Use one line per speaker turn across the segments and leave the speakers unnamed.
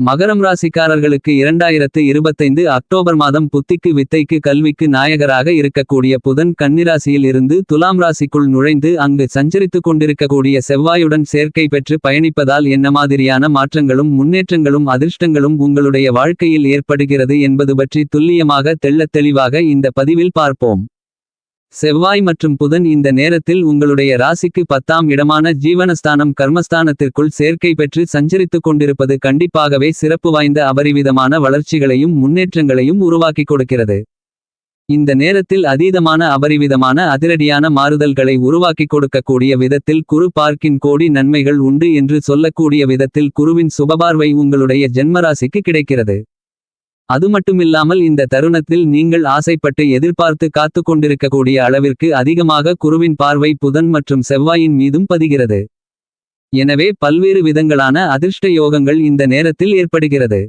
மகரம் ராசிக்காரர்களுக்கு இரண்டாயிரத்து இருபத்தைந்து அக்டோபர் மாதம் புத்திக்கு வித்தைக்கு கல்விக்கு நாயகராக இருக்கக்கூடிய புதன் கன்னிராசியில் இருந்து துலாம் ராசிக்குள் நுழைந்து அங்கு சஞ்சரித்துக் கொண்டிருக்கக்கூடிய செவ்வாயுடன் சேர்க்கை பெற்று பயணிப்பதால் என்ன மாதிரியான மாற்றங்களும் முன்னேற்றங்களும் அதிர்ஷ்டங்களும் உங்களுடைய வாழ்க்கையில் ஏற்படுகிறது என்பது பற்றி துல்லியமாக தெள்ளத் தெளிவாக இந்த பதிவில் பார்ப்போம். செவ்வாய் மற்றும் புதன் இந்த நேரத்தில் உங்களுடைய ராசிக்கு பத்தாம் இடமான ஜீவனஸ்தானம் கர்மஸ்தானத்திற்குள் சேர்க்கை பெற்று சஞ்சரித்துக் கொண்டிருப்பது கண்டிப்பாகவே சிறப்பு வாய்ந்த அபரிவிதமான வளர்ச்சிகளையும் முன்னேற்றங்களையும் உருவாக்கிக் கொடுக்கிறது. இந்த நேரத்தில் அதீதமான அபரிவிதமான அதிரடியான மாறுதல்களை உருவாக்கிக் கொடுக்கக்கூடிய விதத்தில் குரு பார்க்கின் கோடி நன்மைகள் உண்டு என்று சொல்லக்கூடிய விதத்தில் குருவின் சுபபார்வை உங்களுடைய ஜென்மராசிக்கு கிடைக்கிறது. அது மட்டுமில்லாமல் இந்த தருணத்தில் நீங்கள் ஆசைப்பட்டு எதிர்பார்த்து காத்து கொண்டிருக்கக்கூடிய அளவிற்கு அதிகமாக குருவின் பார்வை புதன் மற்றும் செவ்வாயின் மீதும் பதிகிறது. எனவே பல்வேறு விதங்களான அதிர்ஷ்ட யோகங்கள் இந்த நேரத்தில் ஏற்படுகிறது.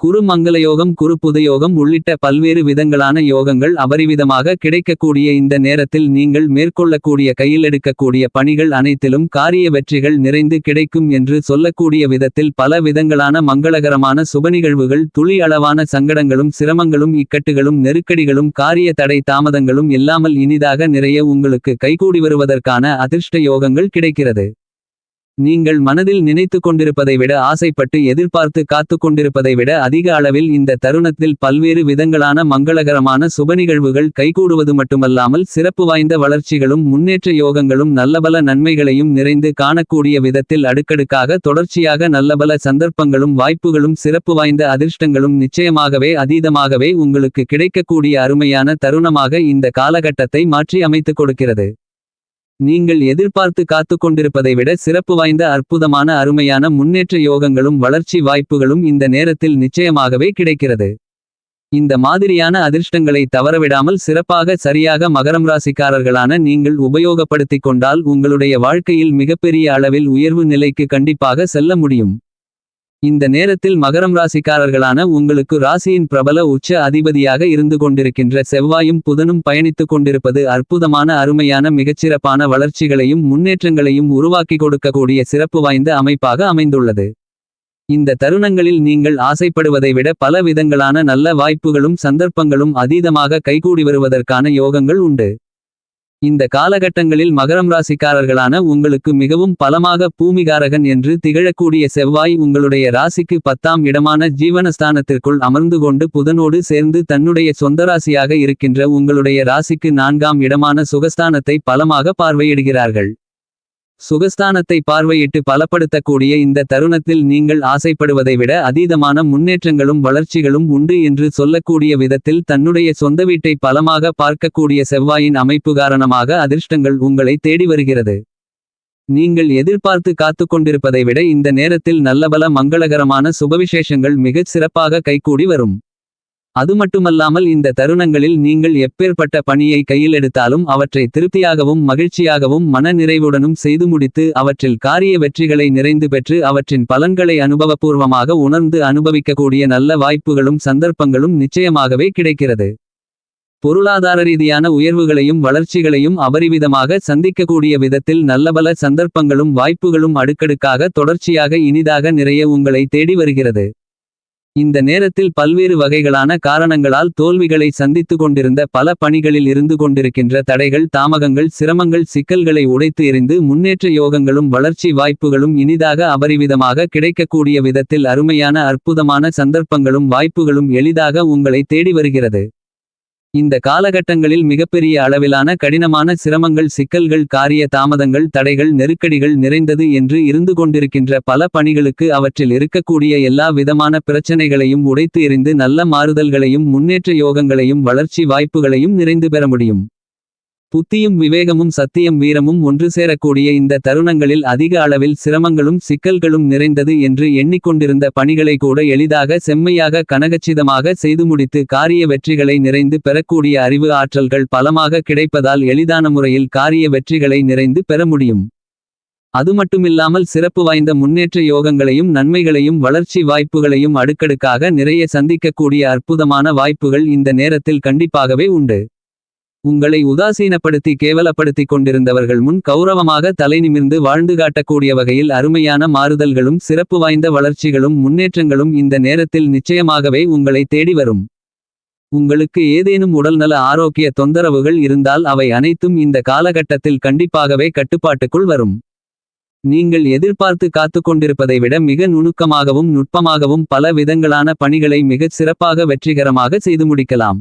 குரு மங்களயோகம் குரு புதயோகம் உள்ளிட்ட பல்வேறு விதங்களான யோகங்கள் அபரிவிதமாக கிடைக்கக்கூடிய இந்த நேரத்தில் நீங்கள் மேற்கொள்ளக்கூடிய கையில் எடுக்கக்கூடிய பணிகள் அனைத்திலும் காரிய வெற்றிகள் நிறைந்து கிடைக்கும் என்று சொல்லக்கூடிய விதத்தில் பல விதங்களான மங்களகரமான சுபநிகழ்வுகள் துளி அளவான சங்கடங்களும் சிரமங்களும் இக்கட்டுகளும் நெருக்கடிகளும் காரிய தடை தாமதங்களும் இல்லாமல் இனிதாக நிறைய உங்களுக்கு கைகூடி வருவதற்கான அதிர்ஷ்ட யோகங்கள் கிடைக்கிறது. நீங்கள் மனதில் நினைத்து கொண்டிருப்பதை விட ஆசைப்பட்டு எதிர்பார்த்து காத்து கொண்டிருப்பதை விட அதிக அளவில் இந்த தருணத்தில் பல்வேறு விதங்களான மங்களகரமான சுப நிகழ்வுகள் கைகூடுவது மட்டுமல்லாமல் சிறப்பு வாய்ந்த வளர்ச்சிகளும் முன்னேற்ற யோகங்களும் நல்லபல நன்மைகளையும் நிறைந்து காணக்கூடிய விதத்தில் அடுக்கடுக்காக தொடர்ச்சியாக நல்லபல சந்தர்ப்பங்களும் வாய்ப்புகளும் சிறப்பு வாய்ந்த அதிர்ஷ்டங்களும் நிச்சயமாகவே அதீதமாகவே உங்களுக்கு கிடைக்கக்கூடிய அருமையான தருணமாக இந்த காலகட்டத்தை மாற்றி அமைத்துக் கொடுக்கிறது. நீங்கள் எதிர்பார்த்து காத்து கொண்டிருப்பதை விட சிறப்பு வாய்ந்த அற்புதமான அருமையான முன்னேற்ற யோகங்களும் வளர்ச்சி வாய்ப்புகளும் இந்த நேரத்தில் நிச்சயமாகவே கிடைக்கிறது. இந்த மாதிரியான அதிர்ஷ்டங்களை தவறவிடாமல் சிறப்பாக சரியாக மகரம் ராசிக்காரர்களான நீங்கள் உபயோகப்படுத்திக் கொண்டால் உங்களுடைய வாழ்க்கையில் மிகப்பெரிய அளவில் உயர்வு நிலைக்கு கண்டிப்பாக செல்ல முடியும். இந்த நேரத்தில் மகரம் ராசிக்காரர்களான உங்களுக்கு ராசியின் பிரபல உச்ச அதிபதியாக இருந்து கொண்டிருக்கின்ற செவ்வாயும் புதனும் பயணித்துக் கொண்டிருப்பது அற்புதமான அருமையான மிகச்சிறப்பான வளர்ச்சிகளையும் முன்னேற்றங்களையும் உருவாக்கி கொடுக்கக்கூடிய சிறப்பு வாய்ந்த அமைப்பாக அமைந்துள்ளது. இந்த தருணங்களில் நீங்கள் ஆசைப்படுவதை விட பல விதங்களான நல்ல வாய்ப்புகளும் சந்தர்ப்பங்களும் அதீதமாக கைகூடி வருவதற்கான யோகங்கள் உண்டு. இந்த காலகட்டங்களில் மகரம் ராசிக்காரர்களான உங்களுக்கு மிகவும் பலமாக பூமிகாரகன் என்று திகழக்கூடிய செவ்வாய் உங்களுடைய ராசிக்கு பத்தாம் இடமான ஜீவனஸ்தானத்திற்குள் அமர்ந்து கொண்டு புதனோடு சேர்ந்து தன்னுடைய சொந்த ராசியாக இருக்கின்ற உங்களுடைய ராசிக்கு நான்காம் இடமான சுகஸ்தானத்தை பலமாக பார்வையிடுகிறார்கள். சுகஸ்தானத்தை பார்வையிட்டு பலப்படுத்தக்கூடிய இந்த தருணத்தில் நீங்கள் ஆசைப்படுவதை விட அதீதமான முன்னேற்றங்களும் வளர்ச்சிகளும் உண்டு என்று சொல்லக்கூடிய விதத்தில் தன்னுடைய சொந்த வீட்டை பலமாக பார்க்கக்கூடிய செவ்வாயின் அமைப்பு காரணமாக அதிர்ஷ்டங்கள் உங்களை தேடி வருகிறது. நீங்கள் எதிர்பார்த்து காத்து கொண்டிருப்பதை விட இந்த நேரத்தில் நல்லபல மங்களகரமான சுபவிசேஷங்கள் மிகச் சிறப்பாக கைகூடி வரும். அது மட்டுமல்லாமல் இந்த தருணங்களில் நீங்கள் எப்பேற்பட்ட பணியை கையில் எடுத்தாலும் அவற்றை திருப்தியாகவும் மகிழ்ச்சியாகவும் மன நிறைவுடனும் செய்து முடித்து அவற்றில் காரிய வெற்றிகளை நிறைந்து பெற்று அவற்றின் பலன்களை அனுபவபூர்வமாக உணர்ந்து அனுபவிக்கக்கூடிய நல்ல வாய்ப்புகளும் சந்தர்ப்பங்களும் நிச்சயமாகவே கிடைக்கிறது. பொருளாதார ரீதியான உயர்வுகளையும் வளர்ச்சிகளையும் அபரிவிதமாக சந்திக்கக்கூடிய விதத்தில் நல்லபல சந்தர்ப்பங்களும் வாய்ப்புகளும் அடுக்கடுக்காக தொடர்ச்சியாக இனிதாக நிறைய உங்களை தேடி வருகிறது. இந்த நேரத்தில் பல்வேறு வகைகளான காரணங்களால் தோல்விகளை சந்தித்து கொண்டிருந்த பல பணிகளில் இருந்து கொண்டிருக்கின்ற தடைகள் தாமகங்கள் சிரமங்கள் சிக்கல்களை உடைத்து எறிந்து முன்னேற்ற யோகங்களும் வளர்ச்சி வாய்ப்புகளும் இனிதாக அபரிவிதமாக கிடைக்கக்கூடிய விதத்தில் அருமையான அற்புதமான சந்தர்ப்பங்களும் வாய்ப்புகளும் எளிதாக உங்களை தேடி வருகிறது. இந்த காலகட்டங்களில் மிகப்பெரிய அளவிலான கடினமான சிரமங்கள் சிக்கல்கள் காரிய தாமதங்கள் தடைகள் நெருக்கடிகள் நிறைந்தது என்று இருந்து கொண்டிருக்கின்ற பல பணிகளுக்கு அவற்றில் இருக்கக்கூடிய எல்லா விதமான பிரச்சனைகளையும் உடைத்து எறிந்து நல்ல மாறுதல்களையும் முன்னேற்ற யோகங்களையும் வளர்ச்சி வாய்ப்புகளையும் நிறைந்து பெற முடியும். புத்தியும் விவேகமும் சத்தியம் வீரமும் ஒன்று சேரக்கூடிய இந்த தருணங்களில் அதிக அளவில் சிரமங்களும் சிக்கல்களும் நிறைந்தது என்று எண்ணிக்கொண்டிருந்த பணிகளை கூட எளிதாக செம்மையாக கனகச்சிதமாக செய்து முடித்து காரிய வெற்றிகளை நிறைந்து பெறக்கூடிய அறிவு ஆற்றல்கள் பலமாக கிடைப்பதால் எளிதான முறையில் காரிய வெற்றிகளை நிறைந்து பெற முடியும். அதுமட்டுமில்லாமல் சிறப்பு வாய்ந்த முன்னேற்ற யோகங்களையும் நன்மைகளையும் வளர்ச்சி வாய்ப்புகளையும் அடுக்கடுக்காக நிறைய சந்திக்கக்கூடிய அற்புதமான வாய்ப்புகள் இந்த நேரத்தில் கண்டிப்பாகவே உண்டு. உங்களை உதாசீனப்படுத்தி கேவலப்படுத்திக் கொண்டிருந்தவர்கள் முன் கௌரவமாக தலைநிமிர்ந்து வாழ்ந்து காட்டக்கூடிய வகையில் அருமையான மாறுதல்களும் சிறப்பு வாய்ந்த வளர்ச்சிகளும் முன்னேற்றங்களும் இந்த நேரத்தில் நிச்சயமாகவே உங்களை தேடி வரும். உங்களுக்கு ஏதேனும் உடல்நல ஆரோக்கிய தொந்தரவுகள் இருந்தால் அவை அனைத்தும் இந்த காலகட்டத்தில் கண்டிப்பாகவே கட்டுப்பாட்டுக்குள் வரும். நீங்கள் எதிர்பார்த்து காத்துக் கொண்டிருப்பதை விட மிக நுணுக்கமாகவும் நுட்பமாகவும் பல விதங்களான பணிகளை மிகச் சிறப்பாக வெற்றிகரமாக செய்து முடிக்கலாம்.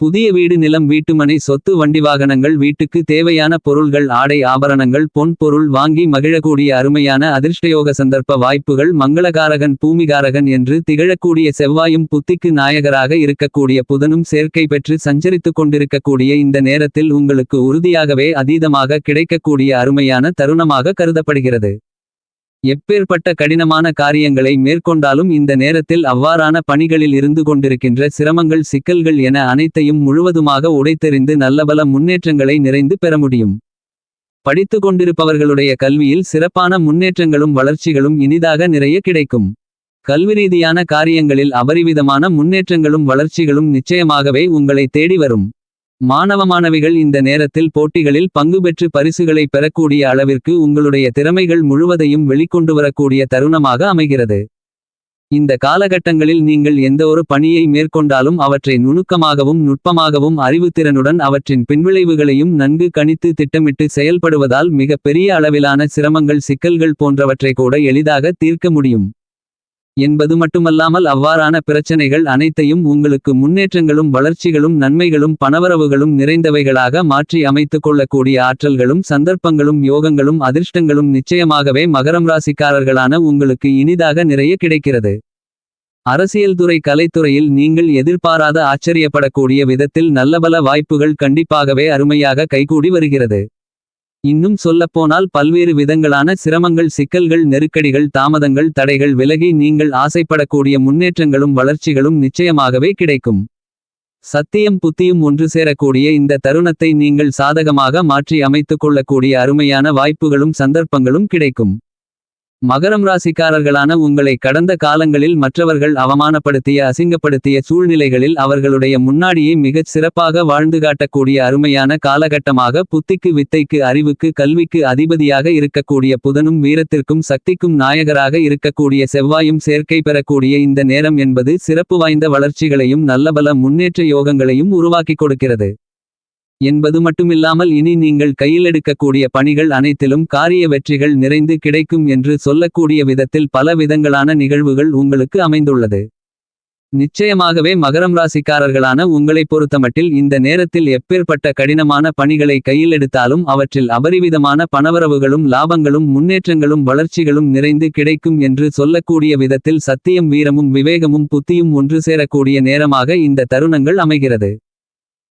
புதிய வீடு நிலம் வீட்டுமனை சொத்து வண்டி வாகனங்கள் வீட்டுக்கு தேவையான பொருள்கள் ஆடை ஆபரணங்கள் பொன் பொருள் வாங்கி மகிழக்கூடிய அருமையான அதிர்ஷ்டயோக சந்தர்ப்ப வாய்ப்புகள் மங்களகாரகன் பூமிகாரகன் என்று திகழக்கூடிய செவ்வாயும் புத்திக்கு நாயகராக இருக்கக்கூடிய புதனும் சேர்க்கை பெற்று சஞ்சரித்துக் கொண்டிருக்கக்கூடிய இந்த நேரத்தில் உங்களுக்கு உறுதியாகவே அதீதமாக கிடைக்கக்கூடிய அருமையான தருணமாக கருதப்படுகிறது. எப்பேற்பட்ட கடினமான காரியங்களை மேற்கொண்டாலும் இந்த நேரத்தில் அவ்வாறான பணிகளில் இருந்து கொண்டிருக்கின்ற சிரமங்கள் சிக்கல்கள் என அனைத்தையும் முழுவதுமாக உடைத்தெறிந்து நல்லபல முன்னேற்றங்களை நிறைந்து பெற முடியும். படித்து கொண்டிருப்பவர்களுடைய கல்வியில் சிறப்பான முன்னேற்றங்களும் வளர்ச்சிகளும் இனிதாக நிறைய கிடைக்கும். கல்விரீதியான காரியங்களில் அபரிவிதமான முன்னேற்றங்களும் வளர்ச்சிகளும் நிச்சயமாகவே உங்களை தேடி வரும். மாணவ மாணவிகள் இந்த நேரத்தில் போட்டிகளில் பங்கு பெற்று பரிசுகளை பெறக்கூடிய அளவிற்கு உங்களுடைய திறமைகள் முழுவதையும் வெளிக்கொண்டு வரக்கூடிய தருணமாக அமைகிறது. இந்த காலகட்டங்களில் நீங்கள் எந்த ஒரு பணியை மேற்கொண்டாலும் அவற்றை நுணுக்கமாகவும் நுட்பமாகவும் அறிவுத்திறனுடன் அவற்றின் பின்விளைவுகளையும் நன்கு கணித்து திட்டமிட்டு செயல்படுவதால் மிக பெரிய அளவிலான சிரமங்கள் சிக்கல்கள் போன்றவற்றை கூட எளிதாக தீர்க்க முடியும். என்பது மட்டுமல்லாமல் அவ்வாறான பிரச்சனைகள் அனைத்தையும் உங்களுக்கு முன்னேற்றங்களும் வளர்ச்சிகளும் நன்மைகளும் பணவரவுகளும் நிறைந்தவைகளாக மாற்றி அமைத்துக் கொள்ளக்கூடிய ஆற்றல்களும் சந்தர்ப்பங்களும் யோகங்களும் அதிர்ஷ்டங்களும் நிச்சயமாகவே மகரம் ராசிக்காரர்களான உங்களுக்கு இனிதாக நிறைய கிடைக்கிறது. அரசியல் துறை கலைத்துறையில் நீங்கள் எதிர்பாராத ஆச்சரியப்படக்கூடிய விதத்தில் நல்லபல வாய்ப்புகள் கண்டிப்பாகவே அருமையாக கைகூடி வருகிறது. இன்னும் சொல்லப்போனால் பல்வேறு விதங்களான சிரமங்கள் சிக்கல்கள் நெருக்கடிகள் தாமதங்கள் தடைகள் விலகி நீங்கள் ஆசைப்படக்கூடிய முன்னேற்றங்களும் வளர்ச்சிகளும் நிச்சயமாகவே கிடைக்கும். சத்தியம் புத்தியும் ஒன்று சேரக்கூடிய இந்த தருணத்தை நீங்கள் சாதகமாக மாற்றி அமைத்துக் கொள்ளக்கூடிய அருமையான வாய்ப்புகளும் சந்தர்ப்பங்களும் கிடைக்கும். மகரம் ராசிக்காரர்களான உங்களை கடந்த காலங்களில் மற்றவர்கள் அவமானப்படுத்திய அசிங்கப்படுத்திய சூழ்நிலைகளில் அவர்களுடைய முன்னாடியே மிகச் சிறப்பாக வாழ்ந்து காட்டக்கூடிய அருமையான காலகட்டமாக புத்திக்கு வித்தைக்கு அறிவுக்கு கல்விக்கு அதிபதியாக இருக்கக்கூடிய புதனும் வீரத்திற்கும் சக்திக்கும் நாயகராக இருக்கக்கூடிய செவ்வாயும் சேர்க்கை பெறக்கூடிய இந்த நேரம் என்பது சிறப்பு வாய்ந்த வளர்ச்சிகளையும் நல்லபல முன்னேற்ற யோகங்களையும் உருவாக்கிக் கொடுக்கிறது. என்பது மட்டுமில்லாமல் இனி நீங்கள் கையிலெடுக்கக்கூடிய பணிகள் அனைத்திலும் காரிய வெற்றிகள் நிறைந்து கிடைக்கும் என்று சொல்லக்கூடிய விதத்தில் பல விதங்களான நிகழ்வுகள் உங்களுக்கு அமைந்துள்ளது. நிச்சயமாகவே மகரம் ராசிக்காரர்களான உங்களைப் பொறுத்தமட்டில் இந்த நேரத்தில் எப்பேற்பட்ட கடினமான பணிகளை கையில் எடுத்தாலும் அவற்றில் அபரிவிதமான பணவரவுகளும் லாபங்களும் முன்னேற்றங்களும் வளர்ச்சிகளும் நிறைந்து கிடைக்கும் என்று சொல்லக்கூடிய விதத்தில் சத்தியம் வீரமும் விவேகமும் புத்தியும் ஒன்று சேரக்கூடிய நேரமாக இந்த தருணங்கள் அமைகிறது.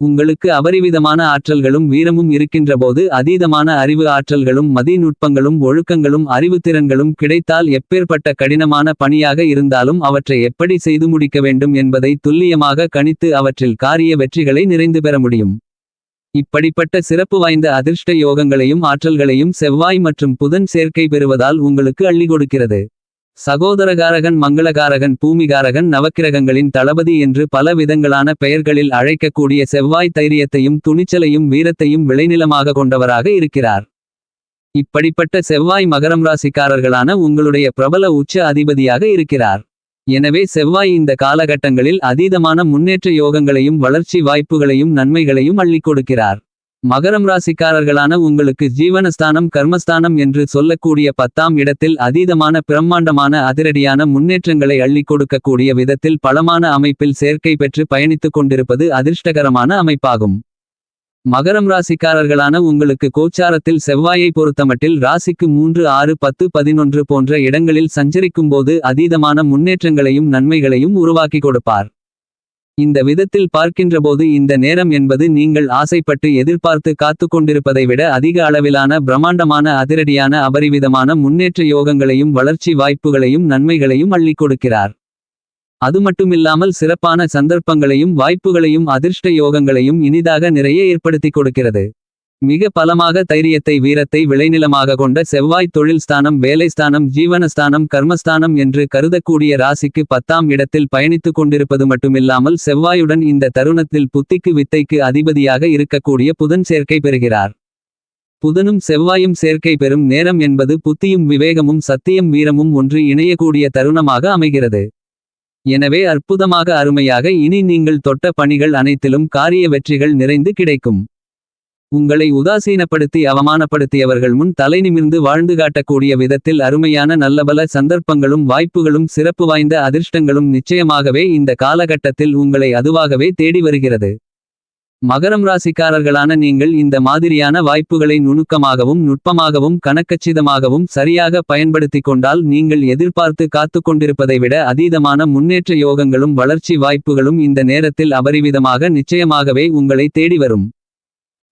உங்களுக்கு அபரிவிதமான ஆற்றல்களும் வீரமும் இருக்கின்றபோது அதீதமான அறிவு ஆற்றல்களும் மதிநுட்பங்களும் ஒழுக்கங்களும் அறிவுத்திறன்களும் கிடைத்தால் எப்பேற்பட்ட கடினமான பணியாக இருந்தாலும் அவற்றை எப்படி செய்து முடிக்க வேண்டும் என்பதை துல்லியமாக கணித்து அவற்றில் காரிய வெற்றிகளை நிறைந்து பெற முடியும். இப்படிப்பட்ட சிறப்பு வாய்ந்த அதிர்ஷ்ட யோகங்களையும் ஆற்றல்களையும் செவ்வாய் மற்றும் புதன் சேர்க்கை பெறுவதால் உங்களுக்கு அள்ளி கொடுக்கிறது. சகோதரகாரகன் மங்களகாரகன் பூமிகாரகன் நவக்கிரகங்களின் தளபதி என்று பல விதங்களான பெயர்களில் அழைக்கக்கூடிய செவ்வாய் தைரியத்தையும் துணிச்சலையும் வீரத்தையும் விளைநிலமாக கொண்டவராக இருக்கிறார். இப்படிப்பட்ட செவ்வாய் மகரம் ராசிக்காரர்களான உங்களுடைய பிரபல உச்ச அதிபதியாக இருக்கிறார். எனவே செவ்வாய் இந்த காலகட்டங்களில் அதீதமான முன்னேற்ற யோகங்களையும் வளர்ச்சி வாய்ப்புகளையும் நன்மைகளையும் அள்ளிக் கொடுக்கிறார். மகரம் ராசிக்காரர்களான உங்களுக்கு ஜீவனஸ்தானம் கர்மஸ்தானம் என்று சொல்லக்கூடிய பத்தாம் இடத்தில் அதீதமான பிரம்மாண்டமான அதிரடியான முன்னேற்றங்களை அள்ளிக் கொடுக்கக்கூடிய விதத்தில் பலமான அமைப்பில் சேர்க்கை பெற்று பயணித்துக் கொண்டிருப்பது அதிர்ஷ்டகரமான அமைப்பாகும். மகரம் ராசிக்காரர்களான உங்களுக்கு கோச்சாரத்தில் செவ்வாயை பொறுத்தமட்டில் ராசிக்கு மூன்று ஆறு பத்து பதினொன்று போன்ற இடங்களில் சஞ்சரிக்கும்போது அதீதமான முன்னேற்றங்களையும் நன்மைகளையும் உருவாக்கி கொடுப்பார். இந்த விதத்தில் பார்க்கின்றபோது இந்த நேரம் என்பது நீங்கள் ஆசைப்பட்டு எதிர்பார்த்து காத்து கொண்டிருப்பதை விட அதிக அளவிலான பிரம்மாண்டமான அதிரடியான அபரிவிதமான முன்னேற்ற யோகங்களையும் வளர்ச்சி வாய்ப்புகளையும் நன்மைகளையும் அள்ளிக் கொடுக்கிறார். அது மட்டுமில்லாமல் சிறப்பான சந்தர்ப்பங்களையும் வாய்ப்புகளையும் அதிர்ஷ்ட யோகங்களையும் இனிதாக நிறைய ஏற்படுத்திக் கொடுக்கிறது. மிக பலமாக தைரியத்தை வீரத்தை விளைநிலமாக கொண்ட செவ்வாய் தொழில் ஸ்தானம் வேலைஸ்தானம் ஜீவனஸ்தானம் கர்மஸ்தானம் என்று கருதக்கூடிய ராசிக்கு பத்தாம் இடத்தில் பயணித்துக் கொண்டிருப்பது மட்டுமில்லாமல் செவ்வாயுடன் இந்த தருணத்தில் புத்திக்கு வித்தைக்கு அதிபதியாக இருக்கக்கூடிய புதன் சேர்க்கை பெறுகிறார். புதனும் செவ்வாயும் சேர்க்கை பெறும் நேரம் என்பது புத்தியும் விவேகமும் சத்தியம் வீரமும் ஒன்று இணையக்கூடிய தருணமாக அமைகிறது. எனவே அற்புதமாக அருமையாக இனி நீங்கள் தொட்ட பணிகள் அனைத்திலும் காரிய வெற்றிகள் நிறைந்து கிடைக்கும். உங்களை உதாசீனப்படுத்தி அவமானப்படுத்தியவர்கள் முன் தலைநிமிர்ந்து வாழ்ந்து காட்டக்கூடிய விதத்தில் அருமையான நல்லபல சந்தர்ப்பங்களும் வாய்ப்புகளும் சிறப்பு வாய்ந்த அதிர்ஷ்டங்களும் நிச்சயமாகவே இந்த காலகட்டத்தில் உங்களை அதுவாகவே தேடி வருகிறது. மகரம் ராசிக்காரர்களான நீங்கள் இந்த மாதிரியான வாய்ப்புகளை நுணுக்கமாகவும் நுட்பமாகவும் கணக்கச்சிதமாகவும் சரியாக பயன்படுத்திக் கொண்டால் நீங்கள் எதிர்பார்த்து காத்து கொண்டிருப்பதை விட அதீதமான முன்னேற்ற யோகங்களும் வளர்ச்சி வாய்ப்புகளும் இந்த நேரத்தில் அபரிவிதமாக நிச்சயமாகவே உங்களை தேடி வரும்.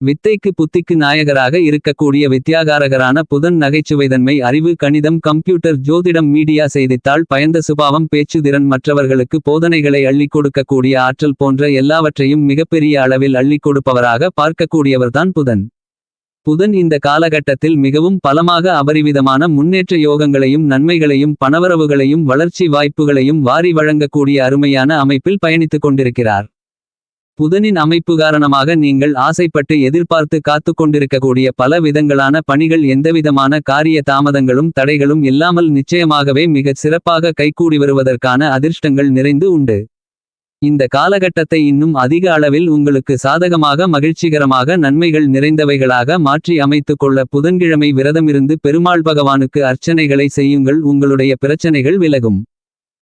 வித்தைக்கு புத்திக்கு நாயகராக இருக்கக்கூடிய வித்தியாகாரகரான புதன் நகைச்சுவைதன்மை அறிவு கணிதம் கம்ப்யூட்டர் ஜோதிடம் மீடியா செய்தித்தாள் பயந்த சுபாவம் பேச்சுதிறன் மற்றவர்களுக்கு போதனைகளை அள்ளிக் கொடுக்கக்கூடிய ஆற்றல் போன்ற எல்லாவற்றையும் மிகப்பெரிய அளவில் அள்ளிக் கொடுப்பவராக பார்க்கக்கூடியவர்தான் புதன். புதன் இந்த காலகட்டத்தில் மிகவும் பலமாக அபரிவிதமான முன்னேற்ற யோகங்களையும் நன்மைகளையும் பணவரவுகளையும் வளர்ச்சி வாய்ப்புகளையும் வாரி வழங்கக்கூடிய அருமையான அமைப்பில் பயணித்துக் கொண்டிருக்கிறார். புதனின் அமைப்பு காரணமாக நீங்கள் ஆசைப்பட்டு எதிர்பார்த்து காத்து கொண்டிருக்கக்கூடிய பல விதங்களான பணிகள் எந்தவிதமான காரிய தாமதங்களும் தடைகளும் இல்லாமல் நிச்சயமாகவே மிகச் சிறப்பாக கைகூடி வருவதற்கான அதிர்ஷ்டங்கள் நிறைந்து உண்டு. இந்த காலகட்டத்தை இன்னும் அதிக அளவில் உங்களுக்கு சாதகமாக மகிழ்ச்சிகரமாக நன்மைகள் நிறைந்தவைகளாக மாற்றி அமைத்துக் கொள்ள புதன்கிழமை விரதமிருந்து பெருமாள் பகவானுக்கு அர்ச்சனைகளை செய்யுங்கள். உங்களுடைய பிரச்சனைகள் விலகும்.